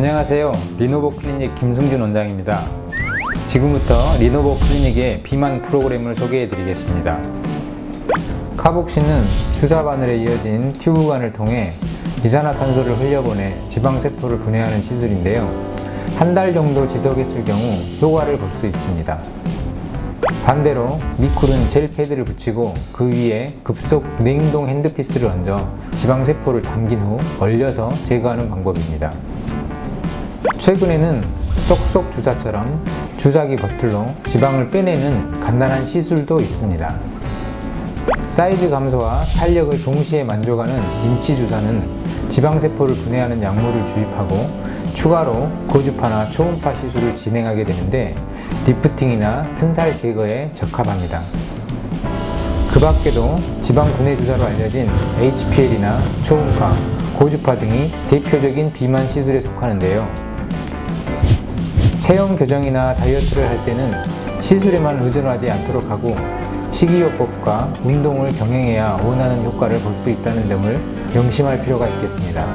안녕하세요. 리노버 클리닉 김승준 원장입니다. 지금부터 리노버 클리닉의 비만 프로그램을 소개해 드리겠습니다. 카복시는 주사 바늘에 이어진 튜브관을 통해 이산화탄소를 흘려보내 지방세포를 분해하는 시술인데요. 한 달 정도 지속했을 경우 효과를 볼 수 있습니다. 반대로 미쿨은 젤 패드를 붙이고 그 위에 급속 냉동 핸드피스를 얹어 지방세포를 담긴 후 얼려서 제거하는 방법입니다. 최근에는 쏙쏙 주사처럼 주사기 버틀로 지방을 빼내는 간단한 시술도 있습니다. 사이즈 감소와 탄력을 동시에 만족하는 인치 주사는 지방세포를 분해하는 약물을 주입하고 추가로 고주파나 초음파 시술을 진행하게 되는데 리프팅이나 튼살 제거에 적합합니다. 그 밖에도 지방 분해 주사로 알려진 HPL이나 초음파, 고주파 등이 대표적인 비만 시술에 속하는데요. 체형 교정이나 다이어트를 할 때는 시술에만 의존하지 않도록 하고 식이요법과 운동을 병행해야 원하는 효과를 볼 수 있다는 점을 명심할 필요가 있겠습니다.